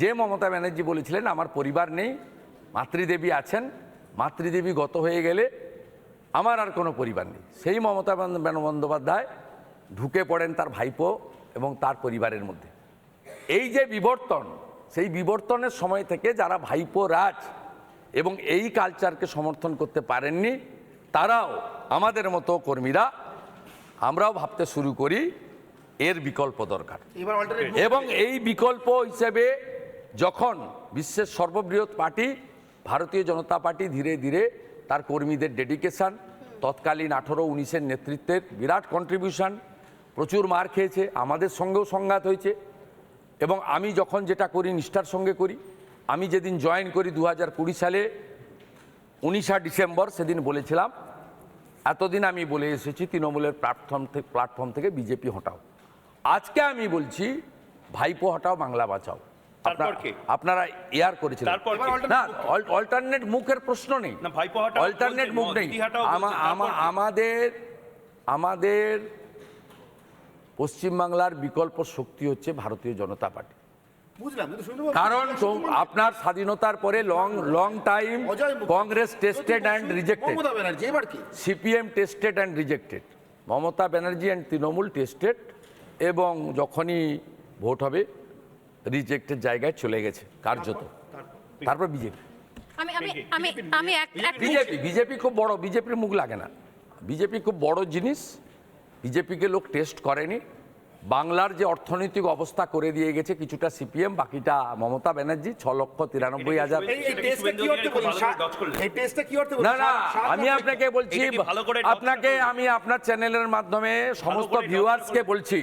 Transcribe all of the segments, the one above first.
যে মমতা ব্যানার্জি বলেছিলেন আমার পরিবার নেই মাতৃদেবী আছেন মাতৃদেবী গত হয়ে গেলে আমার আর কোনো পরিবার নেই। সেই মমতা বন্দ- বন্দ- বন্দ্যোপাধ্যায় ঢুকে পড়েন তার ভাইপো এবং তার পরিবারের মধ্যে। এই যে বিবর্তন সেই বিবর্তনের সময় থেকে যারা ভাইপো রাজ এবং এই কালচারকে সমর্থন করতে পারেননি তারাও আমাদের মতো কর্মীরা আমরাও ভাবতে শুরু করি এর বিকল্প দরকার। এবং এই বিকল্প হিসেবে যখন বিশ্বের সর্ববৃহৎ পার্টি, ভারতীয় জনতা পার্টি ধীরে ধীরে তার কর্মীদের ডেডিকেশন তৎকালীন আঠেরো উনিশের নেতৃত্বের বিরাট কন্ট্রিবিউশন প্রচুর মার খেয়েছে, আমাদের সঙ্গেও সংঘাত হয়েছে। এবং আমি যখন যেটা করি, নিষ্ঠার সঙ্গে করি, আমি যেদিন জয়েন করি দু হাজার কুড়ি সালে, উনিশা ডিসেম্বর সেদিন বলেছিলাম, এতদিন আমি বলে এসেছি, তৃণমূলের প্ল্যাটফর্ম থেকে প্ল্যাটফর্ম থেকে বিজেপি হটাও। আজকে আমি বলছি, ভাইপো হটাও, বাংলা বাঁচাও। আপনারা- কি? আপনারা করেছিলেন। না অল্টারনেট মুখের প্রশ্ন নেই। না, অল্টারনেট মুখ নেই? আমাদের আমাদের পশ্চিমবাংলার বিকল্প শক্তি হচ্ছে ভারতীয় জনতা পার্টি। বুঝলাম কারণ আপনার স্বাধীনতার পরে long long time Congress tested and rejected Banerjee এবার কি? CPM tested and rejected Mamata Banerjee and Trinamool tested এবং যখনই ভোট হবে রিজেক্টেড জায়গায় চলে গেছে কার্যত তারপর? বিজেপি। আমি আমি আমি আমি এক এক বিজেপি বিজেপি খুব বড় বিজেপির মুখ লাগে না। বিজেপি খুব বড় জিনিস বিজেপিকে লোক টেস্ট করেনি। বাংলার যে অর্থনৈতিক অবস্থা করে দিয়ে গেছে কিছুটা সিপিএম বাকিটা মমতা ব্যানার্জি ছ লক্ষ তিরানব্বই হাজার না না আমি আপনাকে বলছি আপনাকে আমি আপনার চ্যানেলের মাধ্যমে সমস্ত ভিউয়ার্সকে বলছি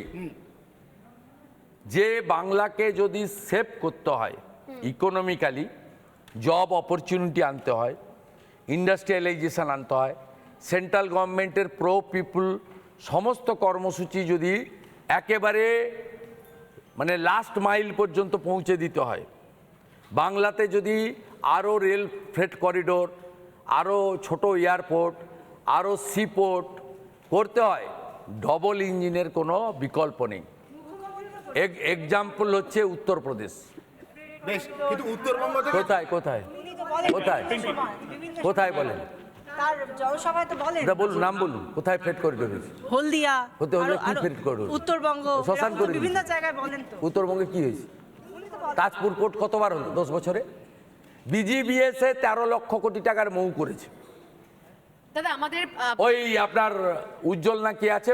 যে বাংলাকে যদি সেভ করতে হয় ইকোনমিক্যালি জব অপরচুনিটি আনতে হয় ইন্ডাস্ট্রিয়ালাইজেশন আনতে হয় সেন্ট্রাল গভর্নমেন্টের প্রো পিপুল সমস্ত কর্মসূচি যদি একেবারে মানে লাস্ট মাইল পর্যন্ত পৌঁছে দিতে হয় বাংলাতে যদি আরও রেল ফ্রেট করিডোর আরও ছোট এয়ারপোর্ট আরও সিপোর্ট করতে হয় ডবল ইঞ্জিনের কোনো বিকল্প নেই। এক্সাম্পল হচ্ছে উত্তরপ্রদেশ। কোথায় কোথায়? কোথায়? কোথায়। বলেন? নাম বলুন। কোথায় ফ্রেট করিডোর হলদিয়া। হতে হলে কি আরও ফেরত উত্তরবঙ্গ শ্মশান করে বিভিন্ন জায়গায় বলেন তো। উত্তরবঙ্গে কি হয়েছে। তাজপুর কোর্ট কতবার হলো? দশ বছরে? বিজিবিএসে তেরো লক্ষ কোটি টাকার মৌ করেছে। দাদা আমাদের ওই আপনার উজ্জ্বল না কি আছে?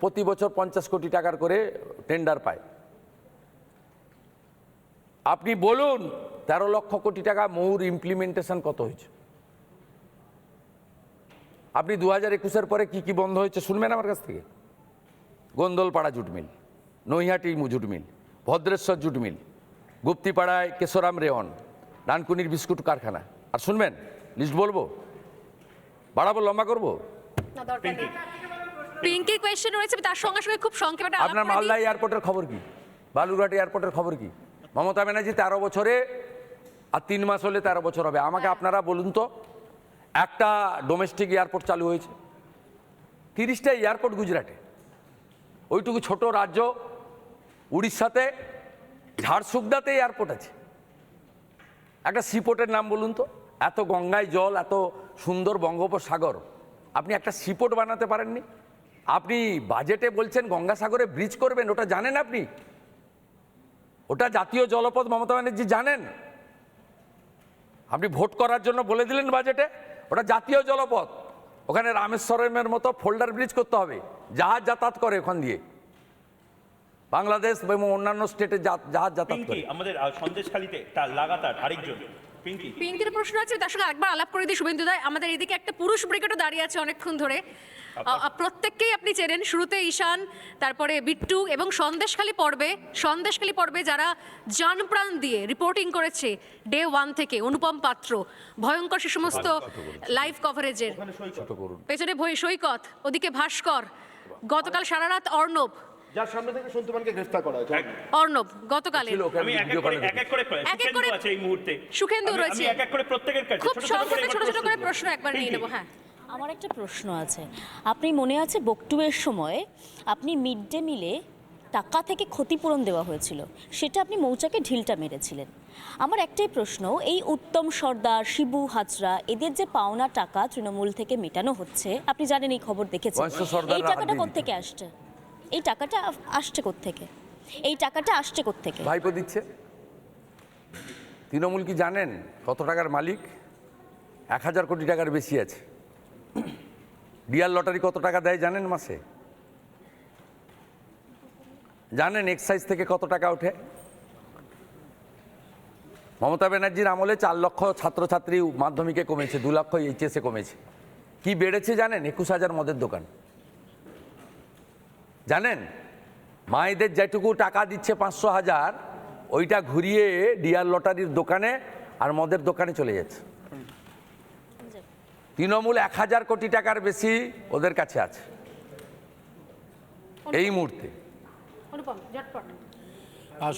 প্রতি বছর পঞ্চাশ কোটি টাকার করে টেন্ডার পায়। আপনি বলুন তেরো লক্ষ কোটি টাকা মৌর ইমপ্লিমেন্টেশন কত হয়েছে? আপনি দু হাজার একুশের পরে কি কি বন্ধ হয়েছে শুনবেন আমার কাছ থেকে? Gondalpara jute mill Naihati jute mill Bhadreswar jute mill গুপ্তিপাড়ায় Kesoram rayon ডানকুনির বিস্কুট কারখানা। আর শুনবেন লিস্ট বলব? বাড়াবো লম্বা করব? পিঙ্কি কোয়েশ্চেন রয়েছে তার সঙ্গে সঙ্গে খুব সংক্ষেপে আপনার মালদা এয়ারপোর্টের খবর কি? বালুরঘাট এয়ারপোর্টের খবর কি? মমতা ব্যানার্জি তেরো বছরে আর তিন মাস হলে তেরো বছর হবে। আমাকে আপনারা বলুন তো একটা ডোমেস্টিক এয়ারপোর্ট চালু হয়েছে তিরিশটা এয়ারপোর্ট গুজরাটে। ওইটুকু ছোট রাজ্য উড়িষ্যাতে ঝাড়সুগদাতে এয়ারপোর্ট আছে। একটা সিপোর্টের নাম বলুন তো এত গঙ্গায় জল এত সুন্দর বঙ্গোপসাগর। আপনি একটা সিপোর্ট বানাতে পারেননি? আপনি বাজেটে বলছেন গঙ্গাসাগরে ব্রিজ করবেন ওটা জানেন আপনি? ওটা জাতীয় জলপথ মমতা ব্যানার্জি জানেন? আপনি ভোট করার জন্য বলে দিলেন বাজেটে ওটা জাতীয় জলপথ। ওখানে রামেশ্বরমের মতো ফোল্ডার ব্রিজ করতে হবে জাহাজ যাতায়াত করে ওখান দিয়ে। বাংলাদেশ এবং অন্যান্য স্টেটে জাহাজ যাতায়াত করে। আমাদের সন্দেশখালিতে তার লাগাতার আরেকজন। পিঙ্কি। পিঙ্কির প্রশ্ন আছে তার সঙ্গে আরেকবার আলাপ করে দিই শুভেন্দু দায় আমাদের এদিকে একটা পুরুষ ব্রিগেডও দাঁড়িয়ে আছে অনেকক্ষণ ধরে। প্রত্যেককেই আপনি চেনেন। শুরুতে ঈশান তারপরে বিট্টু এবং সন্দেশখালী পর্বে সন্দেশখালী পর্বে যারা জান প্রাণ দিয়ে রিপোর্টিং করেছে ডে ওয়ান থেকে অনুপম পাত্র ভয়ঙ্কর সে সমস্ত লাইভ কভারেজের পেছনে ভই সৈকত ওদিকে ভাস্কর গতকাল সারা রাত অর্ণব। যার সামনে থেকে সন্তুমানকে গ্রেফতার করা হয়েছে। অর্ণব গতকালে আমি এক এক করে এক এক করে এক এক সুখেন্দু করে- আছে এই মুহূর্তে। সুখেন্দু রয়েছে। আমি এক এক করে প্রত্যেকের কাছে খুব ছোট ছোট করে সংক্ষেপে ছোট ছোট করে প্রশ্ন একবার নিয়ে নেব হ্যাঁ। আমার একটা প্রশ্ন আছে। আপনি মনে আছে বকটুয়ের সময় আপনি মিড ডে মিলে টাকা থেকে ক্ষতিপূরণ দেওয়া হয়েছিল সেটা আপনি মৌচাকে ঢিলটা মেরেছিলেন। আমার একটাই প্রশ্ন এই উত্তম সর্দার শিবু হাজরা এদের যে পাওনা টাকা তৃণমূল থেকে মেটানো হচ্ছে আপনি জানেন এই খবর দেখেছেন। এই টাকাটা কোত্থেকে আসছে? এই টাকাটা আসছে কোত্থেকে? এই টাকাটা আসছে কোত্থেকে? ভাইপো দিচ্ছে। তৃণমূল কি জানেন কত টাকার মালিক? এক হাজার কোটি টাকার বেশি আছে। ডিয়ার লটারি কত টাকা দেয় জানেন মাসে? জানেন এক্সাইজ থেকে কত টাকা ওঠে? মমতা ব্যানার্জির আমলে চার লক্ষ ছাত্রছাত্রী মাধ্যমিকে কমেছে, দু লক্ষ এইচএসে কমেছে। কি বেড়েছে জানেন? একুশ হাজার মদের দোকান। জানেন? মায়েদের যেটুকু টাকা দিচ্ছে পাঁচশো হাজার, ওইটা ঘুরিয়ে ডিয়ার লটারির দোকানে আর মদের দোকানে চলে যাচ্ছে। তৃণমূল এক হাজার কোটি টাকার বেশি ওদের কাছে আছে। এই মুহূর্তে।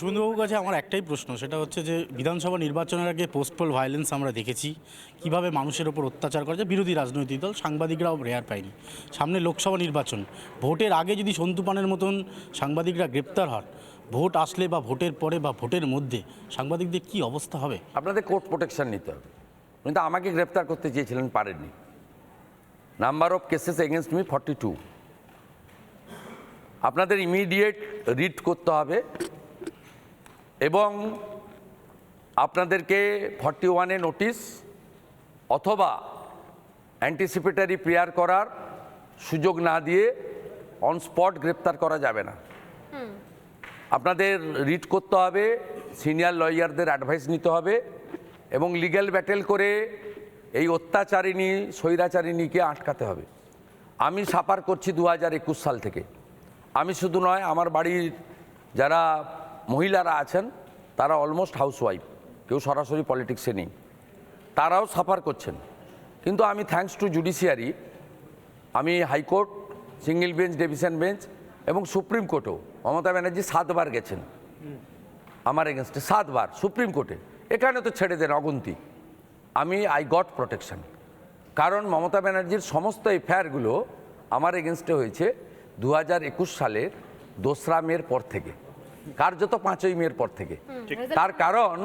সুন্দরবাবুর কাছে আমার একটাই প্রশ্ন সেটা হচ্ছে যে বিধানসভা নির্বাচনের আগে পোস্টপোল ভায়োলেন্স আমরা দেখেছি। কীভাবে মানুষের ওপর অত্যাচার করেছে বিরোধী রাজনৈতিক দল সাংবাদিকরাও রেয়ার পায়নি। সামনে লোকসভা নির্বাচন ভোটের আগে যদি সন্তুপানের মতন সাংবাদিকরা গ্রেপ্তার হন ভোট আসলে বা ভোটের পরে বা ভোটের মধ্যে সাংবাদিকদের কি অবস্থা হবে? আপনাদের কোর্ট প্রোটেকশন নিতে হবে। কিন্তু আমাকে গ্রেপ্তার করতে চেয়েছিলেন পারেননি। Number of cases against me forty two আপনাদের ইমিডিয়েট রিড করতে হবে এবং আপনাদেরকে ফর্টি ওয়ানে নোটিশ অথবা অ্যান্টিসিপেটারি প্রেয়ার করার সুযোগ না দিয়ে অন স্পট গ্রেপ্তার করা যাবে না। আপনাদের রিড করতে হবে সিনিয়র লয়ারদের অ্যাডভাইস নিতে হবে। এবং লিগ্যাল ব্যাটেল করে এই অত্যাচারিণী, স্বৈরাচারিণীকে আটকাতে হবে। আমি সাপার করছি দু হাজার একুশ সাল থেকে। আমি শুধু নয়, আমার বাড়ির যারা মহিলারা আছেন, তারা অলমোস্ট হাউসওয়াইফ কেউ সরাসরি পলিটিক্সে নেই। তারাও সাফার করছেন। কিন্তু আমি থ্যাঙ্কস টু জুডিশিয়ারি আমি high court single bench division bench এবং সুপ্রিম কোর্টেও মমতা ব্যানার্জি সাতবার গেছেন। আমার এগেনস্টে সাতবার, সুপ্রিম কোর্টে এখানে তো ছেড়ে দেন অগুন্তি। আমি আই গট প্রোটেকশন কারণ মমতা ব্যানার্জির সমস্ত এফআইআরগুলো আমার এগেনস্টে হয়েছে দু হাজার একুশ সালের দোসরা মের পর থেকে। কার্যত পাঁচই মের পর থেকে। তার কারণ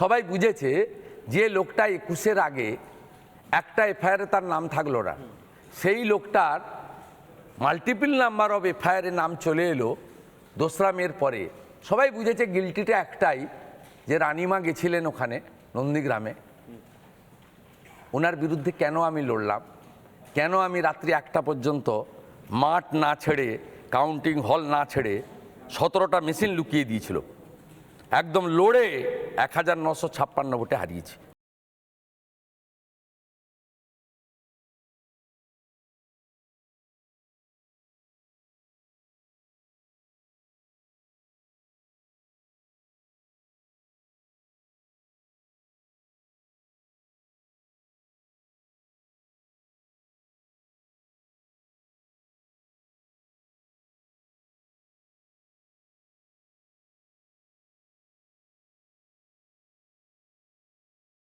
সবাই বুঝেছে যে লোকটা একুশের আগে একটা এফআইআরে তার নাম থাকল না। সেই লোকটার মাল্টিপল নাম্বার অফ এফআইআরে নাম চলে এলো দোসরা মের পরে। সবাই বুঝেছে গিলটিটা একটাই। যে রানিমা গেছিলেন ওখানে, নন্দীগ্রামে ওনার বিরুদ্ধে কেন আমি লড়লাম? কেন আমি রাত্রি একটা পর্যন্ত মাঠ না ছেড়ে কাউন্টিং হল না ছেড়ে সতেরোটা মেশিন লুকিয়ে দিয়েছিল? একদম লড়ে এক হাজার নশো ছাপ্পান্ন ভোটে হারিয়েছি।